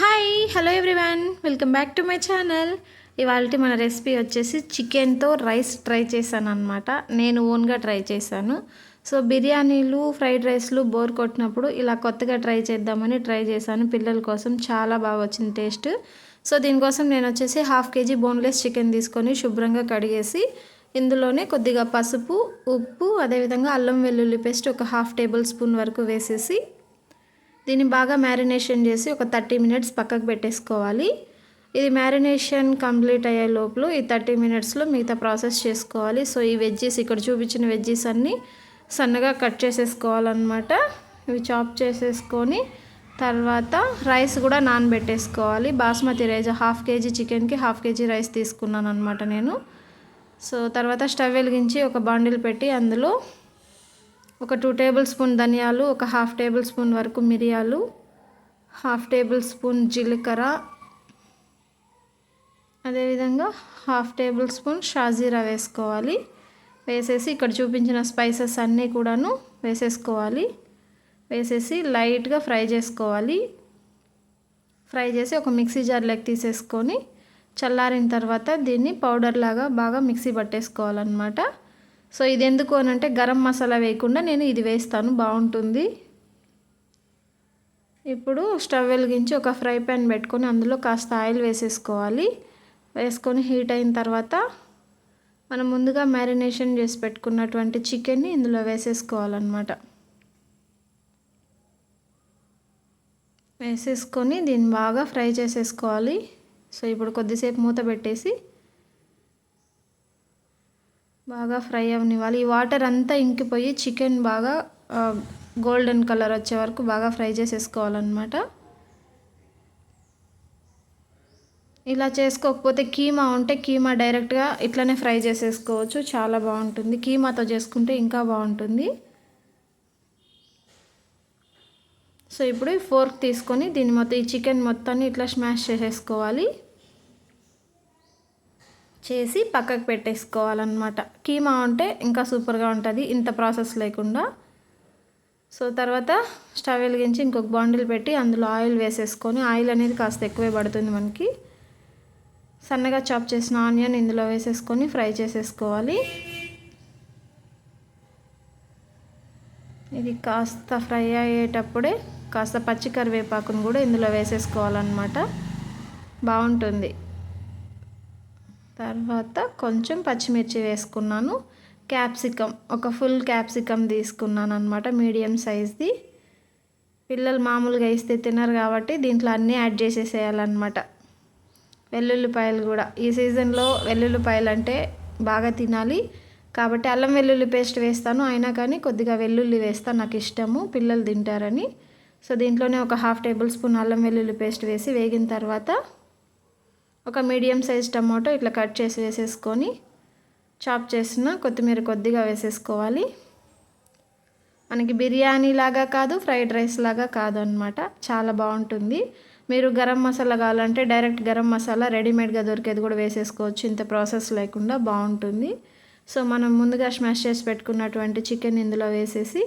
Hi hello everyone welcome back to my channel ఇవాళ మన recipe వచ్చేసి చికెన్తో రైస్ ట్రై చేశాను అనమాట నేను ఓన్గా ట్రై చేశాను. సో బిర్యానీలు ఫ్రైడ్ రైస్లు బోర్ కొట్టినప్పుడు ఇలా కొత్తగా ట్రై చేద్దామని ట్రై చేశాను. పిల్లల కోసం చాలా బాగా వచ్చింది టేస్ట్ సో దీనికోసం నేను వచ్చేసి హాఫ్ కేజీ బోన్లెస్ చికెన్ తీసుకొని శుభ్రంగా కడిగేసి ఇందులోనే కొద్దిగా పసుపు ఉప్పు అదేవిధంగా అల్లం వెల్లుల్లి పేస్ట్ ఒక హాఫ్ టేబుల్ స్పూన్ వరకు వేసేసి దీన్ని బాగా మ్యారినేషన్ చేసి ఒక థర్టీ మినిట్స్ పక్కకు పెట్టేసుకోవాలి. ఇది మ్యారినేషన్ కంప్లీట్ అయ్యే లోపల ఈ థర్టీ మినిట్స్లో మిగతా ప్రాసెస్ చేసుకోవాలి. సో ఈ వెజ్జీస్ ఇక్కడ చూపించిన వెజ్జీస్ అన్నీ సన్నగా కట్ చేసేసుకోవాలన్నమాట. ఇవి చాప్ చేసేసుకొని తర్వాత రైస్ కూడా నానబెట్టేసుకోవాలి. బాస్మతి రైస్ హాఫ్ కేజీ చికెన్కి హాఫ్ కేజీ రైస్ తీసుకున్నాను అనమాట నేను. సో తర్వాత స్టవ్ వెలిగించి ఒక బాండిల్ పెట్టి అందులో ఒక టూ టేబుల్ స్పూన్ ధనియాలు ఒక హాఫ్ టేబుల్ స్పూన్ వరకు మిరియాలు హాఫ్ టేబుల్ స్పూన్ జీలకర్ర అదేవిధంగా హాఫ్ టేబుల్ స్పూన్ షాజీరా వేసుకోవాలి. వేసేసి ఇక్కడ చూపించిన స్పైసెస్ అన్నీ కూడాను వేసేసుకోవాలి. వేసేసి లైట్గా ఫ్రై చేసుకోవాలి. ఫ్రై చేసి ఒక మిక్సీ జార్లోకి తీసేసుకొని చల్లారిన తర్వాత దీన్ని పౌడర్ లాగా బాగా మిక్సీ పట్టేసుకోవాలన్నమాట. సో ఇది ఎందుకు అని అంటే గరం మసాలా వేయకుండా నేను ఇది వేస్తాను బాగుంటుంది. ఇప్పుడు స్టవ్ వెలిగించి ఒక ఫ్రై ప్యాన్ పెట్టుకొని అందులో కాస్త ఆయిల్ వేసేసుకోవాలి. వేసుకొని హీట్ అయిన తర్వాత మనం ముందుగా మ్యారినేషన్ చేసి పెట్టుకున్నటువంటి చికెన్ని ఇందులో వేసేసుకోవాలన్నమాట. వేసేసుకొని దీన్ని బాగా ఫ్రై చేసేసుకోవాలి. సో ఇప్పుడు కొద్దిసేపు మూత పెట్టేసి బాగా ఫ్రై అవనివ్వాలి. ఈ వాటర్ అంతా ఇంకిపోయి చికెన్ బాగా గోల్డెన్ కలర్ వచ్చే వరకు బాగా ఫ్రై చేసేసుకోవాలన్నమాట. ఇలా చేసుకోకపోతే కీమా ఉంటే కీమా డైరెక్ట్గా ఇట్లనే ఫ్రై చేసేసుకోవచ్చు. చాలా బాగుంటుంది. కీమాతో చేసుకుంటే ఇంకా బాగుంటుంది. సో ఇప్పుడు ఫోర్క్ తీసుకొని దీన్ని మొత్తం ఈ చికెన్ మొత్తాన్ని ఇట్లా స్మాష్ చేసేసుకోవాలి. చేసి పక్కకు పెట్టేసుకోవాలన్నమాట. కీమా ఉంటే ఇంకా సూపర్గా ఉంటుంది ఇంత ప్రాసెస్ లేకుండా. సో తర్వాత స్టవ్ వెలిగించి ఇంకొక బాండిల్ పెట్టి అందులో ఆయిల్ వేసేసుకొని ఆయిల్ అనేది కాస్త ఎక్కువే పడుతుంది మనకి. సన్నగా చాప్ చేసిన ఆనియన్ ఇందులో వేసేసుకొని ఫ్రై చేసేసుకోవాలి. ఇది కాస్త ఫ్రై అయ్యేటప్పుడే కాస్త పచ్చి కరివేపాకును కూడా ఇందులో వేసేసుకోవాలన్నమాట. బాగుంటుంది. తర్వాత కొంచెం పచ్చిమిర్చి వేసుకున్నాను. క్యాప్సికమ్ ఒక ఫుల్ క్యాప్సికమ్ తీసుకున్నాను అనమాట మీడియం సైజ్ది. పిల్లలు మామూలుగా ఇస్తే తినరు కాబట్టి దీంట్లో అన్నీ యాడ్ చేసేసేయాలన్నమాట. వెల్లుల్లిపాయలు కూడా. ఈ సీజన్లో వెల్లుల్లిపాయలు అంటే బాగా తినాలి. కాబట్టి అల్లం వెల్లుల్లి పేస్ట్ వేస్తాను. అయినా కానీ కొద్దిగా వెల్లుల్లి వేస్తాను నాకు ఇష్టము. పిల్లలు తింటారని. సో దీంట్లోనే ఒక హాఫ్ టేబుల్ స్పూన్ అల్లం వెల్లుల్లి పేస్ట్ వేసి వేగిన తర్వాత ఒక మీడియం సైజ్ టమాటో ఇట్లా కట్ చేసి వేసేసుకొని చాప్ చేసిన కొత్తిమీర కొద్దిగా వేసేసుకోవాలి. మనకి బిర్యానీ లాగా కాదు ఫ్రైడ్ రైస్ లాగా కాదు అనమాట చాలా బాగుంటుంది. మీరు గరం మసాలా కావాలంటే డైరెక్ట్ గరం మసాలా రెడీమేడ్గా దొరికేది కూడా వేసేసుకోవచ్చు. ఇంత ప్రాసెస్ లేకుండా బాగుంటుంది. సో మనం ముందుగా స్మాష్ చేసి పెట్టుకున్నటువంటి చికెన్ ఇందులో వేసేసి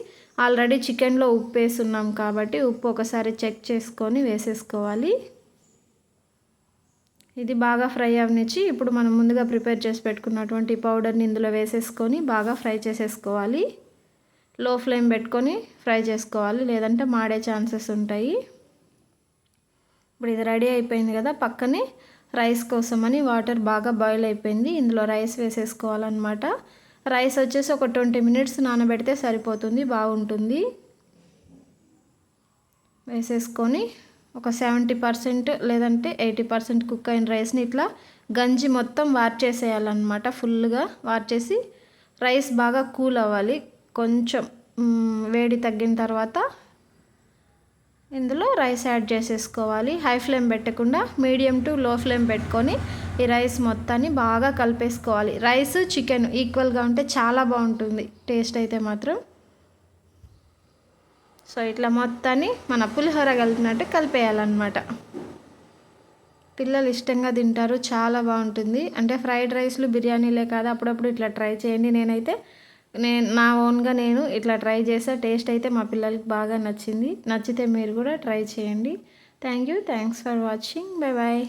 ఆల్రెడీ చికెన్లో ఉప్పు వేసున్నాం కాబట్టి ఉప్పు ఒకసారి చెక్ చేసుకొని వేసేసుకోవాలి. ఇది బాగా ఫ్రై అవనిచ్చి ఇప్పుడు మనం ముందుగా ప్రిపేర్ చేసి పెట్టుకున్నటువంటి పౌడర్ని ఇందులో వేసేసుకొని బాగా ఫ్రై చేసేసుకోవాలి. లో ఫ్లేమ్ పెట్టుకొని ఫ్రై చేసుకోవాలి. లేదంటే మాడే ఛాన్సెస్ ఉంటాయి. ఇప్పుడు ఇది రెడీ అయిపోయింది కదా పక్కనే రైస్ కోసమని వాటర్ బాగా బాయిల్ అయిపోయింది. ఇందులో రైస్ వేసేసుకోవాలన్నమాట. రైస్ వచ్చేసి ఒక ట్వంటీ మినిట్స్ నానబెడితే సరిపోతుంది బాగుంటుంది. వేసేసుకొని ఒక సెవెంటీ పర్సెంట్ లేదంటే ఎయిటీ పర్సెంట్ కుక్ అయిన రైస్ని ఇట్లా గంజి మొత్తం వార్చేసేయాలన్నమాట ఫుల్గా వార్చేసి రైస్ బాగా కూల్ అవ్వాలి. కొంచెం వేడి తగ్గిన తర్వాత ఇందులో రైస్ యాడ్ చేసేసుకోవాలి. హై ఫ్లేమ్ పెట్టకుండా మీడియం టు లో ఫ్లేమ్ పెట్టుకొని ఈ రైస్ మొత్తాన్ని బాగా కలిపేసుకోవాలి. రైస్ చికెన్ ఈక్వల్గా ఉంటే చాలా బాగుంటుంది. టేస్ట్ అయితే మాత్రం. సో ఇట్లా మొత్తాన్ని మన పులిహోర కలిపినట్టు కలిపేయాలన్నమాట. పిల్లలు ఇష్టంగా తింటారు చాలా బాగుంటుంది. అంటే ఫ్రైడ్ రైస్లు బిర్యానీలే కాదు అప్పుడప్పుడు ఇట్లా ట్రై చేయండి. నేనైతే నేను నా ఓన్గా నేను ఇట్లా ట్రై చేసా టేస్ట్ అయితే మా పిల్లలకి బాగా నచ్చింది. నచ్చితే మీరు కూడా ట్రై చేయండి. Thank you. Thanks for watching. Bye bye